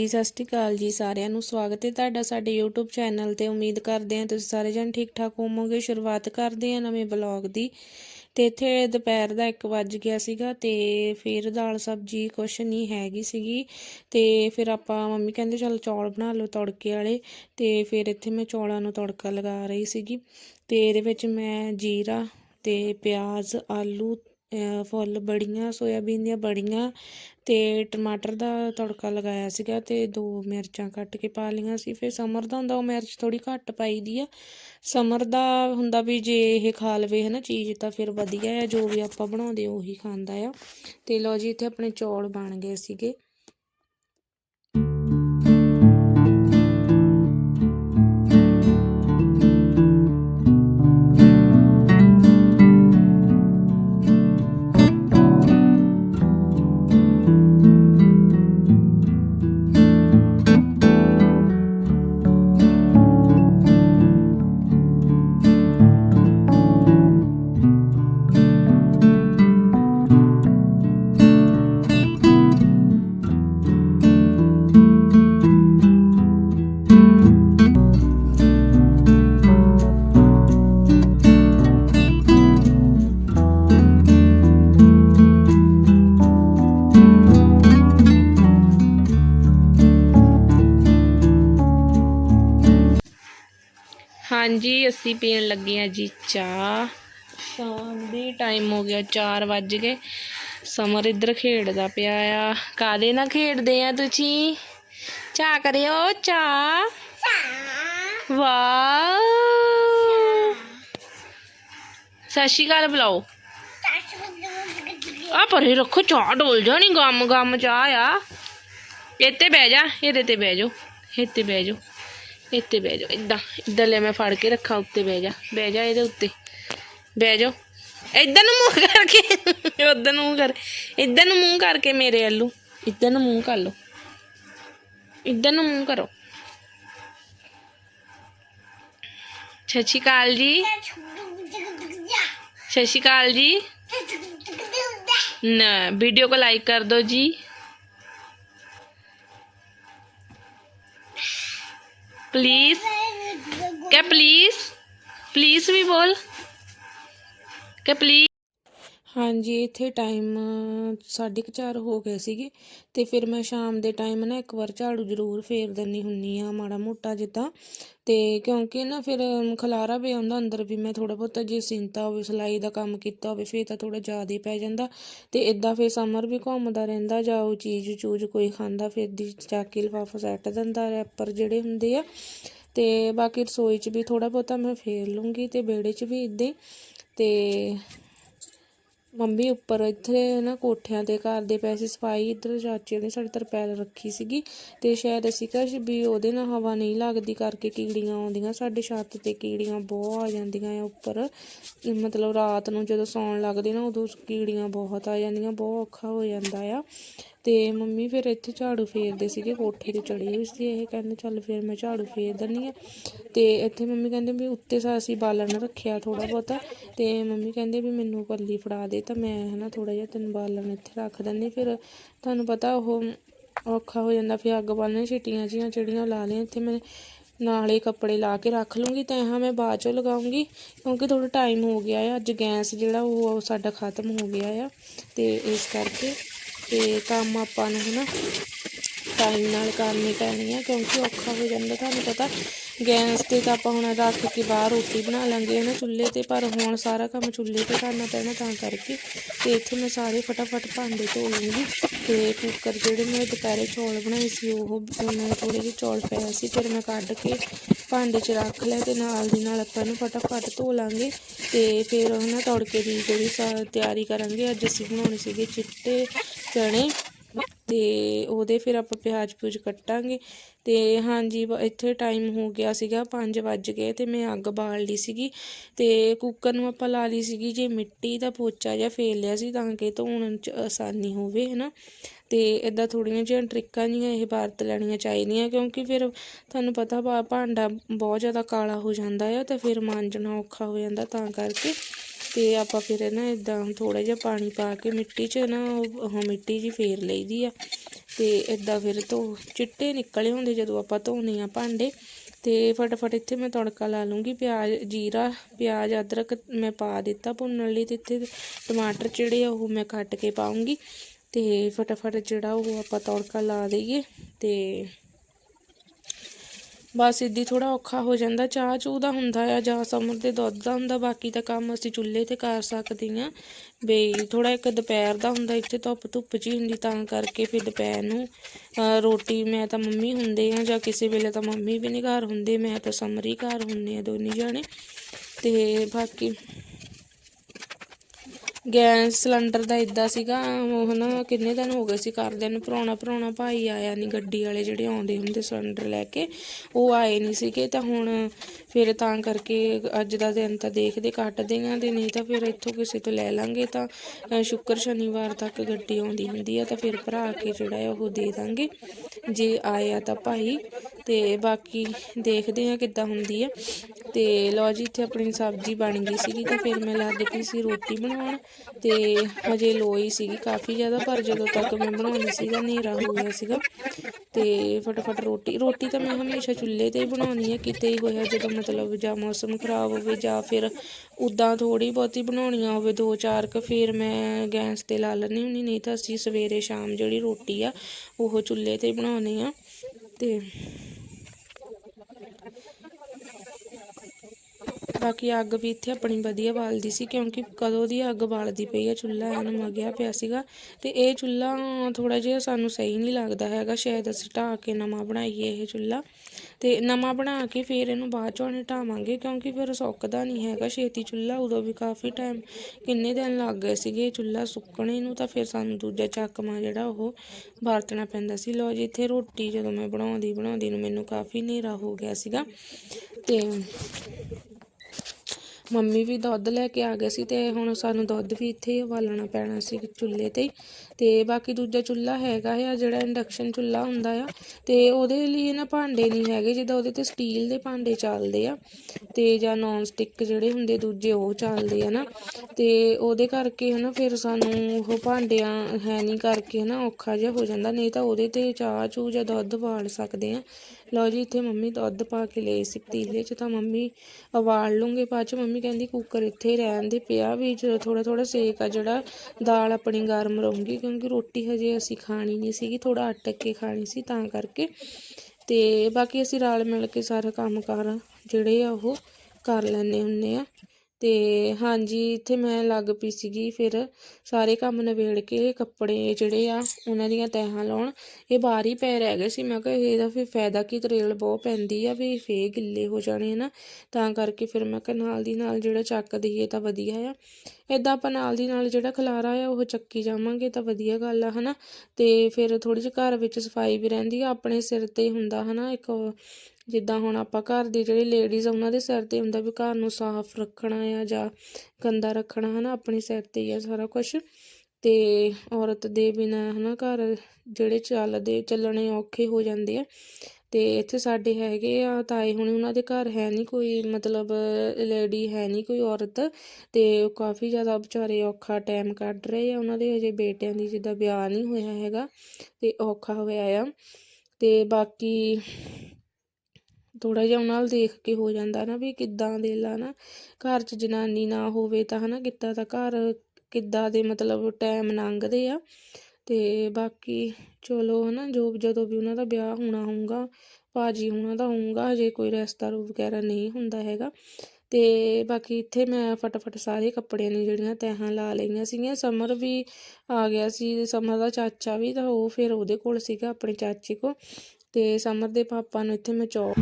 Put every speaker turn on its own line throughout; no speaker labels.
ਹਾਂਜੀ ਸਤਿ ਸ਼੍ਰੀ ਅਕਾਲ ਜੀ ਸਾਰਿਆਂ ਨੂੰ ਸਵਾਗਤ ਹੈ ਤੁਹਾਡਾ ਸਾਡੇ YouTube ਚੈਨਲ ਤੇ। ਉਮੀਦ ਕਰਦੇ ਹਾਂ ਤੁਸੀਂ ਸਾਰੇ ਜਣ ਠੀਕ ਠਾਕ ਹੋਵੋਗੇ। ਸ਼ੁਰੂਆਤ ਕਰਦੇ ਹਾਂ ਨਵੇਂ ਬਲੌਗ ਦੀ। ਤੇ ਇੱਥੇ ਦੁਪਹਿਰ ਦਾ 1 ਵੱਜ ਗਿਆ ਸੀਗਾ ਤੇ ਫਿਰ ਦਾਲ ਸਬਜੀ ਕੁਛ ਨਹੀਂ ਹੈਗੀ ਸੀਗੀ। ਤੇ ਫਿਰ ਆਪਾਂ ਮੰਮੀ ਕਹਿੰਦੇ, ਚਲ ਚੌਲ ਬਣਾ ਲਓ ਤੜਕੇ ਵਾਲੇ। ਤੇ ਫਿਰ ਇੱਥੇ ਮੈਂ ਚੌਲਾਂ ਨੂੰ ਤੜਕਾ ਲਗਾ ਰਹੀ ਸੀਗੀ। ਤੇ ਇਹਦੇ ਵਿੱਚ ਮੈਂ ਜੀਰਾ ਤੇ ਪਿਆਜ਼, ਆਲੂ ਫੁੱਲ ਬੜੀਆਂ, ਸੋਇਆਬੀਨ ਦੀਆਂ ਬੜੀਆਂ ਅਤੇ ਟਮਾਟਰ ਦਾ ਤੜਕਾ ਲਗਾਇਆ ਸੀਗਾ ਅਤੇ ਦੋ ਮਿਰਚਾਂ ਕੱਟ ਕੇ ਪਾ ਲਈਆਂ ਸੀ। ਫਿਰ ਸਮਰ ਦਾ ਹੁੰਦਾ, ਉਹ ਮਿਰਚ ਥੋੜ੍ਹੀ ਘੱਟ ਪਾਈ ਦੀ ਆ। ਸਮਰ ਦਾ ਹੁੰਦਾ ਵੀ ਜੇ ਇਹ ਖਾ ਲਵੇ ਹੈ ਨਾ ਚੀਜ਼ ਤਾਂ ਫਿਰ ਵਧੀਆ ਆ, ਜੋ ਵੀ ਆਪਾਂ ਬਣਾਉਂਦੇ ਉਹੀ ਖਾਂਦਾ ਆ। ਅਤੇ ਲਓ ਜੀ, ਇੱਥੇ ਆਪਣੇ ਚੌਲ ਬਣ ਗਏ ਸੀਗੇ। ਹਾਂਜੀ ਅਸੀਂ ਪੀਣ ਲੱਗੇ ਆ ਜੀ ਚਾਹ। ਸ਼ਾਮ ਦੀ ਟਾਈਮ ਹੋ ਗਿਆ 4 ਵੱਜ ਗਏ। ਸਮਰ ਇੱਧਰ ਖੇਡਦਾ ਪਿਆ ਆ। ਕਾਦੇ ਨਾਲ ਖੇਡਦੇ ਆ ਤੁਸੀਂ? ਚਾਹ ਕਰਿਓ ਚਾਹ। ਵਾਓ। ਸਤਿ ਸ਼੍ਰੀ ਅਕਾਲ ਬੁਲਾਓ। ਆ ਪਰੇ ਰੱਖੋ ਚਾਹ ਡੋਲ ਜਾਣੀ ਗਮ ਗਮ ਚਾਹ ਆ। ਇੱਥੇ ਬਹਿ ਜਾ ਇਹਦੇ ਤੇ ਬਹਿ ਜਾਓ ਇੱਥੇ ਬਹਿ ਜਾਓ। ਇੱਥੇ ਬਹਿ ਜਾ ਇਦਾਂ ਇਦਾਂ ਲੈ ਮੈਂ ਫੜ ਕੇ ਰੱਖਾਂ ਉੱਤੇ ਬਹਿ ਜਾ ਬਹਿ ਜਾ ਇਹਦੇ ਉੱਤੇ ਬਹਿ ਜਾ ਇਦਾਂ ਨੂੰ ਮੂੰਹ ਕਰਕੇ ਉਦਾਂ ਨੂੰ ਮੂੰਹ ਕਰ ਇਦਾਂ ਨੂੰ ਮੂੰਹ ਕਰਕੇ ਮੇਰੇ ਵੱਲੋਂ ਇਦਾਂ ਨੂੰ ਮੂੰਹ ਕਰ ਲਓ ਇਦਾਂ ਨੂੰ ਮੂੰਹ ਕਰੋ। ਸਤਿ ਸ਼੍ਰੀ ਅਕਾਲ ਜੀ। ਸਤਿ ਸ਼੍ਰੀ ਅਕਾਲ ਜੀ। ਨਾ ਵੀਡੀਓ ਕੋ ਲਾਈਕ ਕਰ ਦਿਓ ਜੀ। प्लीज क्या प्लीज प्लीज भी बोल क्या प्लीज ਹਾਂਜੀ, ਇੱਥੇ ਟਾਈਮ ਸਾਢੇ ਕੁ ਚਾਰ ਹੋ ਗਏ ਸੀਗੇ ਤੇ ਫਿਰ ਮੈਂ ਸ਼ਾਮ ਦੇ ਟਾਈਮ ਨਾ ਇੱਕ ਵਾਰ ਝਾੜੂ ਜ਼ਰੂਰ ਫੇਰ ਦਿੰਨੀ ਹੁੰਨੀ ਆ ਮਾੜਾ ਮੋਟਾ ਜਿੱਦਾਂ। ਤੇ ਕਿਉਂਕਿ ਨਾ ਫਿਰ ਖਲਾਰਾ ਵੀ ਆਉਂਦਾ ਅੰਦਰ ਵੀ ਮੈਂ ਥੋੜਾ ਬਹੁਤਾ ਜੇ ਸਿੰਤਾ ਹੋਵੇ, ਸਿਲਾਈ ਦਾ ਕੰਮ ਕੀਤਾ ਹੋਵੇ, ਫੇਰ ਤਾਂ ਥੋੜਾ ਜ਼ਿਆਦਾ ਹੀ ਪੈ ਜਾਂਦਾ। ਤੇ ਇਦਾਂ ਫੇਰ ਸਮਰ ਵੀ ਘੁੰਮਦਾ ਰਹਿੰਦਾ, ਜਾਂ ਉਹ ਚੀਜ਼ ਚੂਜ ਕੋਈ ਖਾਂਦਾ, ਫਿਰ ਦੀ ਚੱਕ ਕੇ ਲਿਫਾਫਾ ਸੱਟ ਦਿੰਦਾ ਰੈਪਰ ਜਿਹੜੇ ਹੁੰਦੇ ਆ। ਤੇ ਬਾਕੀ ਰਸੋਈ 'ਚ ਵੀ ਥੋੜਾ ਬਹੁਤਾ ਮੈਂ ਫੇਰ ਲੂੰਗੀ, ਤੇ ਵਿਹੜੇ 'ਚ ਵੀ ਇਦਾਂ ਤੇ ਮੰਮੀ ਉੱਪਰ ਇੱਥੇ ਨਾ ਕੋਠਿਆਂ ਤੇ ਘਰ ਦੇ ਪੈਸੇ ਸਫ਼ਾਈ ਇੱਧਰ ਚਾਚੇ ਨੇ ਸਾਡੇ ਤਰਪੈਲ ਰੱਖੀ ਸੀਗੀ ਤੇ ਸ਼ਾਇਦ ਅਸੀਂ ਕਿਹਾ ਵੀ ਉਹਦੇ ਨਾਲ ਹਵਾ ਨਹੀਂ ਲੱਗਦੀ ਕਰਕੇ ਕੀੜੀਆਂ ਆਉਂਦੀਆਂ, ਸਾਡੇ ਛੱਤ ਤੇ ਕੀੜੀਆਂ ਬਹੁਤ ਆ ਜਾਂਦੀਆਂ ਆ ਉੱਪਰ। ਮਤਲਬ ਰਾਤ ਨੂੰ ਜਦੋਂ ਸੌਣ ਲੱਗਦੇ ਨਾ ਉਦੋਂ ਕੀੜੀਆਂ ਬਹੁਤ ਆ ਜਾਂਦੀਆਂ, ਬਹੁਤ ਔਖਾ ਹੋ ਜਾਂਦਾ ਆ। ਤੇ ਮੰਮੀ ਫਿਰ ਇੱਥੇ ਝਾੜੂ ਫੇਰਦੇ ਸੀਗੇ, ਕੋਠੇ ਤੇ ਚੜੀ ਹੋਈ ਸੀ ਇਹ, ਕਹਿੰਦੇ ਚੱਲ ਫਿਰ ਮੈਂ ਝਾੜੂ ਫੇਰ ਦਿੰਨੀ ਆ ਤੇ ਇੱਥੇ ਮੰਮੀ ਕਹਿੰਦੇ ਵੀ ਉੱਤੇ ਸਾ ਅਸੀਂ ਬਾਲਣ ਰੱਖਿਆ ਥੋੜਾ ਬਹੁਤਾ, ਤੇ ਮੰਮੀ ਕਹਿੰਦੇ ਵੀ ਮੈਨੂੰ ਪੱਲੀ ਫੜਾ ਦੇ, ਤਾਂ ਮੈਂ ਹਨਾ ਥੋੜਾ ਜਿਹਾ ਤੈਨੂੰ ਬਾਲਣ ਇੱਥੇ ਰੱਖ ਦਿੰਦੀ ਫਿਰ ਤੁਹਾਨੂੰ ਪਤਾ ਉਹ ਔਖਾ ਹੋ ਜਾਂਦਾ, ਫਿਰ ਅੱਗ ਬਾਲਣੇ, ਛਿੱਟੀਆਂ ਜੀਆਂ ਚਿੜੀਆਂ ਲਾ ਲਈਆਂ, ਇੱਥੇ ਮੈਂ ਨਾਲੇ ਕੱਪੜੇ ਲਾ ਕੇ ਰੱਖ ਲੂੰਗੀ ਤੇ ਹਾਂ ਮੈਂ ਬਾਅਦ ਚੋਂ ਲਗਾਉਂਗੀ, ਕਿਉਂਕਿ ਥੋੜਾ ਟਾਈਮ ਹੋ ਗਿਆ ਆ, ਅੱਜ ਗੈਸ ਜਿਹੜਾ ਉਹ ਸਾਡਾ ਖਤਮ ਹੋ ਗਿਆ ਆ, ਤੇ ਇਸ ਕਰਕੇ ਤੇ ਕੰਮ ਆਪਾਂ ਨੂੰ ਹਨਾ ਟਾਈਮ ਨਾਲ ਕਰਨੇ ਪੈਣੇ ਆ, ਕਿਉਂਕਿ ਔਖਾ ਹੋ ਜਾਂਦਾ, ਤੁਹਾਨੂੰ ਪਤਾ। ਗੈਸ ਤੇ ਤਾਂ ਆਪਾਂ ਹੁਣ ਰੱਖ ਕੇ ਬਾਹਰ ਰੋਟੀ ਬਣਾ ਲਾਂਗੇ ਨਾ ਚੁੱਲ੍ਹੇ ਤੇ, ਪਰ ਹੁਣ ਸਾਰਾ ਕੰਮ ਚੁੱਲ੍ਹੇ ਤੇ ਕਰਨਾ ਪੈਣਾ ਤਾਂ ਕਰਕੇ। ਤੇ ਇੱਥੇ ਮੈਂ ਸਾਰੇ ਫਟਾਫਟ ਭਾਂਡੇ ਧੋ ਲੂੰਗੀ ਤੇ ਕੁੱਕਰ ਜਿਹੜੇ ਮੈਂ ਦੁਪਹਿਰੇ ਚੌਲ ਬਣਾਏ ਸੀ, ਉਹ ਉਹਨਾਂ ਥੋੜੇ ਜਿਹੇ ਚੌਲ ਪਏ ਸੀ, ਫਿਰ ਮੈਂ ਕੱਢ ਕੇ ਭਾਂਡੇ 'ਚ ਰੱਖ ਲਿਆ ਤੇ ਨਾਲ ਦੀ ਨਾਲ ਆਪਾਂ ਨੂੰ ਫਟਾਫਟ ਧੋ ਲਾਂਗੇ। ਤੇ ਫਿਰ ਹਨਾ ਤੜਕੇ ਦੀ ਜਿਹੜੀ ਸਾ- ਤਿਆਰੀ ਕਰਾਂਗੇ। ਅੱਜ ਅਸੀਂ ਬਣਾਉਣੇ ਸੀਗੇ ਚਿੱਟੇ ਚਣੇ ਤੇ ਉਹਦੇ ਫਿਰ ਆਪਾਂ ਪਿਆਜ਼ ਪੂਜ ਕੱਟਾਂਗੇ। ਤੇ ਹਾਂਜੀ, ਬ- ਇੱਥੇ ਟਾਈਮ ਹੋ ਗਿਆ ਸੀਗਾ 5 ਵੱਜ ਗਏ ਤੇ ਮੈਂ ਅੱਗ ਬਾਲ ਲਈ ਸੀਗੀ। ਤੇ ਕੁੱਕਰ ਨੂੰ ਆਪਾਂ ਲਾ ਲਈ ਸੀਗੀ, ਜੇ ਮਿੱਟੀ ਦਾ ਪੋਚਾ ਜਿਹਾ ਫੇਰ ਲਿਆ ਸੀ ਤਾਂ ਕਿ ਧੋਣ 'ਚ ਆਸਾਨੀ ਹੋਵੇ, ਹਨਾ। ਤੇ ਇਦਾਂ ਥੋੜੀਆਂ ਜਿਹੀਆਂ ਟ੍ਰਿਕਾਂ ਜੀਆਂ ਇਹ ਵਰਤ ਲੈਣੀਆਂ ਚਾਹੀਦੀਆਂ, ਕਿਉਂਕਿ ਫਿਰ ਤੁਹਾਨੂੰ ਪਤਾ ਭਾ- ਭਾਂਡਾ ਬਹੁਤ ਜ਼ਿਆਦਾ ਕਾਲਾ ਹੋ ਜਾਂਦਾ ਆ ਤੇ ਫਿਰ ਮਾਂਜਣਾ ਔਖਾ ਹੋ ਜਾਂਦਾ ਤਾਂ ਕਰਕੇ। ਤੇ ਆਪਾਂ ਫਿਰ ਨਾ ਇਦਾਂ ਥੋੜਾ ਜਿਹਾ ਪਾਣੀ ਪਾ ਕੇ ਮਿੱਟੀ 'ਚ ਨਾ ਉਹ ਮਿੱਟੀ ਜੀ ਫੇਰ ਲਈਦੀ ਆ। ਤੇ ਇਦਾਂ ਫਿਰ ਧੋ, ਚਿੱਟੇ ਨਿਕਲੇ ਹੁੰਦੇ ਜਦੋਂ ਆਪਾਂ ਧੋਨੇ ਆ ਭਾਂਡੇ। ਤੇ ਫਟਾਫਟ ਇੱਥੇ ਮੈਂ ਤੜਕਾ ਲਾ ਲੂੰਗੀ ਪਿਆਜ਼, ਜੀਰਾ, ਪਿਆਜ਼, ਅਦਰਕ ਮੈਂ ਪਾ ਦਿੱਤਾ ਭੁੰਨਣ ਲਈ ਤੇ ਇੱਥੇ ਟਮਾਟਰ ਜਿਹੜੇ ਆ ਉਹ ਮੈਂ ਕੱਟ ਕੇ ਪਾਉਂਗੀ ਤੇ ਫਟਾਫਟ ਜਿਹੜਾ ਉਹ ਆਪਾਂ ਤੜਕਾ ਲਾ ਦਈਏ ਤੇ ਬਸ ਇੱਦੀ ਥੋੜਾ ਔਖਾ ਹੋ ਜਾਂਦਾ, ਚਾਹ ਚੂ ਦਾ ਹੁੰਦਾ ਆ ਜਾਂ ਸਮਰ ਦੇ ਦੁੱਧ ਦਾ ਹੁੰਦਾ, ਬਾਕੀ ਤਾਂ ਕੰਮ ਅਸੀਂ ਚੁੱਲ੍ਹੇ ਤੇ ਕਰ ਸਕਦੇ ਆ ਬਈ ਥੋੜਾ ਇੱਕ ਦੁਪਹਿਰ ਦਾ ਹੁੰਦਾ, ਇੱਥੇ ਧੁੱਪ ਧੁੱਪ ਜੀ ਹੁੰਦੀ, ਤਾਂ ਕਰਕੇ ਫਿਰ ਦੁਪਹਿਰ ਨੂੰ ਰੋਟੀ ਮੈਂ ਤਾਂ ਮੰਮੀ ਹੁੰਦੇ ਆ, ਜਾਂ ਕਿਸੇ ਵੇਲੇ ਤਾਂ ਮੰਮੀ ਵੀ ਨਹੀਂ ਘਰ ਹੁੰਦੇ, ਮੈਂ ਤਾਂ ਸਮਰ ਹੀ ਘਰ ਹੁੰਨੇ ਆ ਦੋਨੇ ਜਾਣੇ। ਤੇ ਬਾਕੀ ਗੈਸ ਸਿਲੰਡਰ ਦਾ ਇਦਾਂ ਸੀਗਾ, ਉਹ ਨਾ ਕਿੰਨੇ ਦਿਨ ਹੋ ਗਏ ਸੀ ਕਰਦਿਆਂ ਨੂੰ ਭਰਾਉਣਾ ਪੁਰਾਣਾ ਭਾਈ ਆਇਆ ਨਹੀਂ ਗੱਡੀ ਵਾਲੇ ਜਿਹੜੇ ਆਉਂਦੇ ਹੁੰਦੇ ਸਿਲੰਡਰ ਲੈ ਕੇ, ਉਹ ਆਏ ਨਹੀਂ ਸੀਗੇ, ਤਾਂ ਹੁਣ ਫਿਰ ਤਾਂ ਕਰਕੇ ਅੱਜ ਦਾ ਦਿਨ ਤਾਂ ਦੇਖਦੇ ਕੱਟਦੇ ਆਂ ਤੇ ਨਹੀਂ ਤਾਂ ਫਿਰ ਇੱਥੋਂ ਕਿਸੇ ਤੋਂ ਲੈ ਲਾਂਗੇ ਤਾਂ ਸ਼ੁੱਕਰ ਸ਼ਨੀਵਾਰ ਤੱਕ ਗੱਡੀ ਆਉਂਦੀ ਹੁੰਦੀ ਆ ਤਾਂ ਫਿਰ ਭਰਾ ਕੇ ਜਿਹੜਾ ਹੈ ਉਹ ਦੇ ਦਾਂਗੇ। ਜੇ ਆਇਆ ਤਾਂ ਭਾਈ, ਤੇ ਬਾਕੀ ਦੇਖਦੇ ਆ ਕਿੱਦਾਂ ਹੁੰਦੀ ਆ। ਤੇ ਲਓ ਜੀ, ਇੱਥੇ ਆਪਣੀ ਸਬਜ਼ੀ ਬਣ ਗਈ ਸੀਗੀ ਤਾਂ ਫਿਰ ਮੈਂ ਲੱਗ ਪਈ ਸੀ ਰੋਟੀ ਬਣਾਉਣ ਤੇ ਹਜੇ ਲੋਈ ਸੀਗੀ ਕਾਫੀ ਜ਼ਿਆਦਾ, ਪਰ ਜਦੋਂ ਤੱਕ ਮੈਂ ਬਣਾਉਣੀ ਸੀਗਾ ਹਨੇਰਾ ਹੋ ਗਿਆ ਸੀਗਾ। ਤੇ ਫਟਾਫਟ ਰੋਟੀ ਰੋਟੀ ਤਾਂ ਮੈਂ ਹਮੇਸ਼ਾ ਚੁੱਲ੍ਹੇ ਤੇ ਹੀ ਬਣਾਉਣੀ ਹੈ ਕਿਤੇ ਹੀ ਹੋਇਆ ਜਦੋਂ ਮਤਲਬ ਜਾਂ ਮੌਸਮ ਖਰਾਬ ਹੋਵੇ ਜਾਂ ਫਿਰ ਉਦਾਂ ਥੋੜੀ ਬਹੁਤੀ ਬਣਾਉਣੀਆਂ ਹੋਵੇ, ਦੋ ਚਾਰ ਕ, ਫਿਰ ਮੈਂ ਗੈਸ ਤੇ ਲਾ ਲੈਂਦੀ ਹੁੰਦੀ, ਨਹੀਂ ਤਾਂ ਅਸੀਂ ਸਵੇਰੇ ਸ਼ਾਮ ਜਿਹੜੀ ਰੋਟੀ ਆ, ਉਹ ਚੁੱਲ੍ਹੇ ਤੇ ਹੀ ਬਣਾਉਣੀ ਆ ਤੇ ਬਾਕੀ ਅੱਗ ਵੀ ਇੱਥੇ ਆਪਣੀ ਵਧੀਆ ਬਾਲਦੀ ਸੀ, ਕਿਉਂਕਿ ਕਦੋਂ ਦੀ ਅੱਗ ਬਾਲਦੀ ਪਈ ਆ, ਚੁੱਲ੍ਹਾ ਐਨ ਮਗਿਆ ਪਿਆ ਸੀਗਾ ਤੇ ਇਹ ਚੁੱਲ੍ਹਾ ਥੋੜਾ ਜਿਹਾ ਸਾਨੂੰ ਸਹੀ ਨਹੀਂ ਲੱਗਦਾ ਹੈਗਾ, ਸ਼ਾਇਦ ਅਸੀਂ ਢਾਹ ਕੇ ਨਵਾਂ ਬਣਾਈਏ ਇਹ ਚੁੱਲ੍ਹਾ। ਤੇ ਨਵਾਂ ਬਣਾ ਕੇ ਫਿਰ ਇਹਨੂੰ ਬਾਅਦ ਚੋਂ ਢਾਵਾਂਗੇ ਕਿਉਂਕਿ ਫਿਰ ਸੁੱਕਦਾ ਨਹੀਂ ਹੈਗਾ। ਛੇਤੀ ਚੁੱਲ੍ਹਾ ਉਦੋਂ ਵੀ ਕਾਫੀ ਟਾਈਮ ਕਿੰਨੇ ਦਿਨ ਲੱਗ ਗਏ ਸੀਗੇ ਚੁੱਲ੍ਹਾ ਸੁੱਕਣੇ ਨੂੰ, ਤਾਂ ਫਿਰ ਸਾਨੂੰ ਦੂਜਾ ਚੱਕਮਾ ਜਿਹੜਾ ਉਹ ਵਰਤਣਾ ਪੈਂਦਾ ਸੀ। ਲਓ ਜੀ, ਇੱਥੇ ਰੋਟੀ ਜਦੋਂ ਮੈਂ ਬਣਾਉਂਦੀ ਬਣਾਉਂਦੀ ਨੂੰ ਮੈਨੂੰ ਕਾਫੀ ਹਨੇਰਾ ਹੋ ਗਿਆ ਸੀਗਾ ਤੇ ਮੰਮੀ ਵੀ ਦੁੱਧ ਲੈ ਕੇ ਆ ਗਏ ਸੀ ਤੇ ਹੁਣ ਸਾਨੂੰ ਦੁੱਧ ਵੀ ਇੱਥੇ ਹੀ ਉਬਾਲਣਾ ਪੈਣਾ ਸੀ ਚੁੱਲ੍ਹੇ ਤੇ ਹੀ। ਤੇ ਬਾਕੀ ਦੂਜਾ ਚੁੱਲ੍ਹਾ ਹੈਗਾ ਆ, ਜਿਹੜਾ ਇੰਡਕਸ਼ਨ ਚੁੱਲ੍ਹਾ ਹੁੰਦਾ ਆ। ਤੇ ਉਹਦੇ ਲਈ ਨਾ ਭਾਂਡੇ ਨਹੀਂ ਹੈਗੇ, ਜਿੱਦਾਂ ਉਹਦੇ ਤੇ ਸਟੀਲ ਦੇ ਭਾਂਡੇ ਚੱਲਦੇ ਆ। ਤੇ ਜਾਂ ਨੌਨ ਸਟਿਕ ਜਿਹੜੇ ਹੁੰਦੇ ਦੂਜੇ ਉਹ ਚੱਲਦੇ ਆ ਨਾ। ਤੇ ਉਹਦੇ ਕਰਕੇ ਹਨਾ ਫਿਰ ਸਾਨੂੰ ਉਹ ਭਾਂਡਿਆਂ ਹੈ ਨਹੀਂ ਕਰਕੇ ਹਨਾ ਔਖਾ ਜਿਹਾ ਹੋ ਜਾਂਦਾ, ਨਹੀਂ ਤਾਂ ਉਹਦੇ ਤੇ ਚਾਹ ਚੂ ਜਾਂ ਦੁੱਧ ਉਬਾਲ ਸਕਦੇ ਆ। ਲਓ ਜੀ, ਇੱਥੇ ਮੰਮੀ ਦੁੱਧ ਪਾ ਕੇ ਲਏ ਸੀ ਪਤੀਲੇ, 'ਚ ਤਾਂ ਮੰਮੀ ਉਬਾਲ ਲੂੰਗੇ ਬਾਅਦ 'ਚ। ਮੰਮੀ ਕਹਿੰਦੀ ਕੁੱਕਰ ਇੱਥੇ ਹੀ ਰਹਿਣ ਦੇ ਪਿਆ ਵੀ, ਜਦੋਂ ਥੋੜਾ ਥੋੜਾ ਸੇਕ ਆ ਜਿਹੜਾ, ਦਾਲ ਆਪਣੀ ਗਰਮ ਰਹੂਗੀ, ਕਿਉਂਕਿ ਰੋਟੀ ਹਜੇ ਅਸੀਂ ਖਾਣੀ ਨਹੀਂ ਸੀਗੀ ਥੋੜਾ ਅਟਕ ਕੇ ਖਾਣੀ ਸੀ ਤਾਂ ਕਰਕੇ। ਤੇ ਬਾਕੀ ਅਸੀਂ ਰਲ ਮਿਲ ਕੇ ਸਾਰਾ ਕੰਮ ਕਾਰ ਜਿਹੜੇ ਆ ਉਹ ਕਰ ਲੈਂਦੇ ਹੁੰਨੇ ਆ। ਤੇ ਹਾਂਜੀ, ਇੱਥੇ ਮੈਂ ਲੱਗ ਪਈ ਸੀਗੀ ਫਿਰ ਸਾਰੇ ਕੰਮ ਨਿਬੇੜ ਕੇ ਕੱਪੜੇ ਜਿਹੜੇ ਆ, ਉਹਨਾਂ ਦੀਆਂ ਤਹਿਾਂ ਲਾਉਣ। ਇਹ ਬਾਹਰ ਹੀ ਪੈ ਰਹਿ ਗਏ ਸੀ। ਮੈਂ ਕਿਹਾ ਇਹਦਾ ਫਿਰ ਫਾਇਦਾ ਕੀ, ਤਰੇਲ ਬਹੁਤ ਪੈਂਦੀ ਆ ਵੀ ਫੇ ਗਿੱਲੇ ਹੋ ਜਾਣੇ ਨਾ ਤਾਂ ਕਰਕੇ ਫਿਰ ਮੈਂ ਕਿਹਾ ਨਾਲ ਦੀ ਨਾਲ ਜਿਹੜਾ ਚੱਕ ਦਈਏ ਤਾਂ ਵਧੀਆ ਆ। ਇਦਾਂ ਆਪਾਂ ਨਾਲ ਦੀ ਨਾਲ ਜਿਹੜਾ ਖਲਾਰਾ ਆ, ਉਹ ਚੱਕੀ ਜਾਵਾਂਗੇ ਤਾਂ ਵਧੀਆ ਗੱਲ ਆ ਹਨਾ। ਤੇ ਫਿਰ ਥੋੜੀ ਜਿਹੀ ਘਰ ਵਿੱਚ ਸਫ਼ਾਈ ਵੀ ਰਹਿੰਦੀ ਆ, ਆਪਣੇ ਸਿਰ ਤੇ ਹੀ ਹੁੰਦਾ ਹਨਾ, ਇੱਕ ਜਿੱਦਾਂ ਹੁਣ ਆਪਾਂ ਘਰ ਦੀ ਜਿਹੜੀ ਲੇਡੀਜ਼ ਆ, ਉਹਨਾਂ ਦੇ ਸਿਰ ਤੇ ਹੁੰਦਾ ਵੀ ਘਰ ਨੂੰ ਸਾਫ਼ ਰੱਖਣਾ ਆ ਜਾਂ ਗੰਦਾ ਰੱਖਣਾ, ਹਨਾ, ਆਪਣੇ ਸਿਰ ਤੇ ਹੀ ਆ ਸਾਰਾ ਕੁਝ ਤੇ ਔਰਤ ਦੇ ਬਿਨਾ, ਹਨਾ, ਘਰ ਜਿਹੜੇ ਚੱਲਦੇ, ਚੱਲਣੇ ਔਖੇ ਹੋ ਜਾਂਦੇ ਆ। ਤੇ ਇੱਥੇ ਸਾਡੇ ਹੈਗੇ ਆ ਤਾਏ ਹੁਣ, ਉਹਨਾਂ ਦੇ ਘਰ ਹੈ ਨਹੀਂ ਕੋਈ, ਮਤਲਬ ਲੇਡੀ ਹੈ ਨਹੀਂ ਕੋਈ ਔਰਤ। ਤੇ ਉਹ ਕਾਫੀ ਜ਼ਿਆਦਾ ਵਿਚਾਰੇ ਔਖਾ ਟਾਈਮ ਕੱਢ ਰਹੇ ਆ, ਉਹਨਾਂ ਦੇ ਹਜੇ ਬੇਟਿਆਂ ਦੀ ਜਿੱਦਾਂ ਵਿਆਹ ਨਹੀਂ ਹੋਇਆ ਹੈਗਾ, ਤੇ ਔਖਾ ਹੋਇਆ ਆ। ਤੇ ਬਾਕੀ ਥੋੜਾ ਜਿਹਾ ਉਹਨਾਂ ਨਾਲ ਦੇਖ ਕੇ ਹੋ ਜਾਂਦਾ ਨਾ ਵੀ ਕਿੱਦਾਂ ਦੇ ਲਾ ਨਾ, ਘਰ 'ਚ ਜਨਾਨੀ ਨਾ ਹੋਵੇ ਤਾਂ ਹਨਾ ਕਿੱਦਾਂ ਦਾ ਘਰ ਕਿੱਦਾਂ ਦੇ ਮਤਲਬ ਟਾਈਮ ਲੰਘਦੇ ਆ। ਤੇ ਬਾਕੀ ਚਲੋ ਹਨਾ ਜੋ ਜਦੋਂ ਵੀ ਉਹਨਾਂ ਦਾ ਵਿਆਹ ਹੋਣਾ ਹੋਊਗਾ, ਭਾਜੀ ਉਹਨਾਂ ਦਾ ਹੋਊਗਾ, ਹਜੇ ਕੋਈ ਰਿਸ਼ਤਾ ਵਗੈਰਾ ਨਹੀਂ ਹੁੰਦਾ ਹੈਗਾ। ਤੇ ਬਾਕੀ ਇੱਥੇ ਮੈਂ ਫਟਾਫਟ ਸਾਰੇ ਕੱਪੜਿਆਂ ਨੇ ਜਿਹੜੀਆਂ ਤੈਹਾਂ ਲਾ ਲਈਆਂ ਸੀਗੀਆਂ, ਸਮਰ ਵੀ ਆ ਗਿਆ ਸੀ, ਸਮਰ ਦਾ ਚਾਚਾ ਵੀ ਤਾਂ ਉਹ ਫਿਰ ਉਹਦੇ ਕੋਲ ਸੀਗਾ, ਆਪਣੇ ਚਾਚੇ ਕੋਲ। ਤੇ ਸਮਰ ਦੇ ਪਾਪਾ ਨੂੰ ਇੱਥੇ ਮੈਂ ਚੌ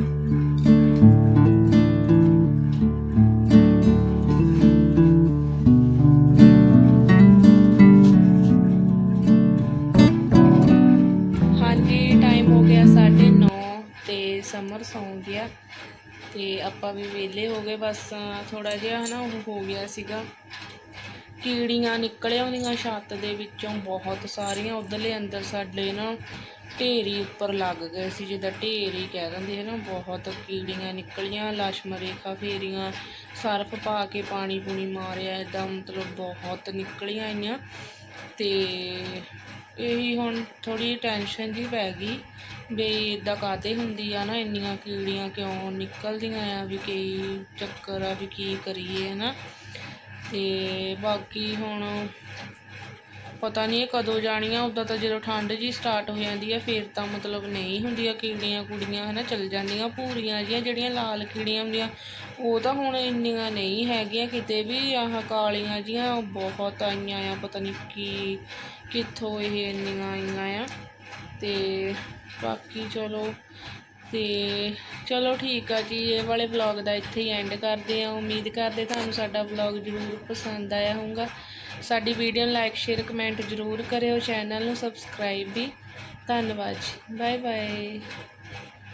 ਹਾਂਜੀ ਟਾਈਮ ਹੋ ਗਿਆ 9:30 ਤੇ ਸਮਰ ਸੌਂ ਗਿਆ ਤੇ ਆਪਾਂ ਵੀ ਵਿਹਲੇ ਹੋ ਗਏ, ਬਸ ਥੋੜਾ ਜਿਹਾ ਹਨਾ ਉਹ ਹੋ ਗਿਆ ਸੀਗਾ। ਕੀੜੀਆਂ ਨਿਕਲ ਆਉਂਦੀਆਂ ਛੱਤ ਦੇ ਵਿੱਚੋਂ, ਬਹੁਤ ਸਾਰੀਆਂ ਉਧਰਲੇ ਅੰਦਰ ਸਾਡੇ ਨਾ ਢੇਰੀ ਉੱਪਰ ਲੱਗ ਗਏ ਸੀ, ਜਿੱਦਾਂ ਢੇਰ ਹੀ ਕਹਿ ਦਿੰਦੇ ਹੈ ਨਾ ਬਹੁਤ ਕੀੜੀਆਂ ਨਿਕਲੀਆਂ, ਲਸ਼ਮ ਰੇਖਾ ਫੇਰੀਆਂ, ਸਰਫ ਪਾ ਕੇ ਪਾਣੀ ਪੂਣੀ ਮਾਰਿਆ ਇੱਦਾਂ ਮਤਲਬ ਬਹੁਤ ਨਿਕਲੀਆਂ ਆਈਆਂ। ਅਤੇ ਇਹੀ ਹੁਣ ਥੋੜੀ ਟੈਨਸ਼ਨ ਜੀ ਪੈ ਗਈ ਵੀ ਇੱਦਾਂ ਕਾਹਦੇ ਹੁੰਦੀ ਆ ਨਾ, ਇੰਨੀਆਂ ਕੀੜੀਆਂ ਕਿਉਂ ਨਿਕਲਦੀਆਂ ਆ, ਵੀ ਕਈ ਚੱਕਰ ਆ, ਵੀ ਕੀ ਕਰੀਏ ਹੈ ਨਾ ਅਤੇ ਬਾਕੀ ਹੁਣ ਪਤਾ ਨਹੀਂ ਇਹ ਕਦੋਂ ਜਾਣੀਆਂ ਉਦਾਂ ਤਾਂ ਜਦੋਂ ਠੰਡ ਜੀ ਸਟਾਰਟ ਹੋ ਜਾਂਦੀ ਹੈ ਫਿਰ ਤਾਂ ਮਤਲਬ ਨਹੀਂ ਹੁੰਦੀਆਂ ਕੀੜੀਆਂ ਕੁੜੀਆਂ ਨਾ ਚੱਲ ਜਾਂਦੀਆਂ ਭੂਰੀਆਂ ਜੀਆਂ ਜਿਹੜੀਆਂ ਲਾਲ ਕੀੜੀਆਂ ਹੁੰਦੀਆਂ। ਉਹ ਤਾਂ ਹੁਣ ਇੰਨੀਆਂ ਨਹੀਂ ਹੈਗੀਆਂ, ਕਿਤੇ ਵੀ ਆਹ ਕਾਲੀਆਂ ਜੀਆਂ ਬਹੁਤ ਆਈਆਂ ਆ, ਪਤਾ ਨਹੀਂ ਕੀ, ਕਿੱਥੋਂ ਇਹ ਇੰਨੀਆਂ ਆਈਆਂ ਆ। ਤੇ ਬਾਕੀ ਚਲੋ, ਤੇ ਚਲੋ ਠੀਕ ਆ ਜੀ, ਇਹ ਵਾਲੇ ਵਲੌਗ ਦਾ ਇੱਥੇ ਹੀ ਐਂਡ ਕਰਦੇ ਆ। ਉਮੀਦ ਕਰਦੇ ਤੁਹਾਨੂੰ ਸਾਡਾ ਵਲੌਗ ਜ਼ਰੂਰ ਪਸੰਦ ਆਇਆ ਹੋਊਗਾ। ਸਾਡੀ ਵੀਡੀਓ ਨੂੰ ਲਾਈਕ ਸ਼ੇਅਰ ਕਮੈਂਟ ਜ਼ਰੂਰ ਕਰਿਓ ਚੈਨਲ ਨੂੰ ਸਬਸਕ੍ਰਾਈਬ ਵੀ। ਧੰਨਵਾਦ ਜੀ। Bye bye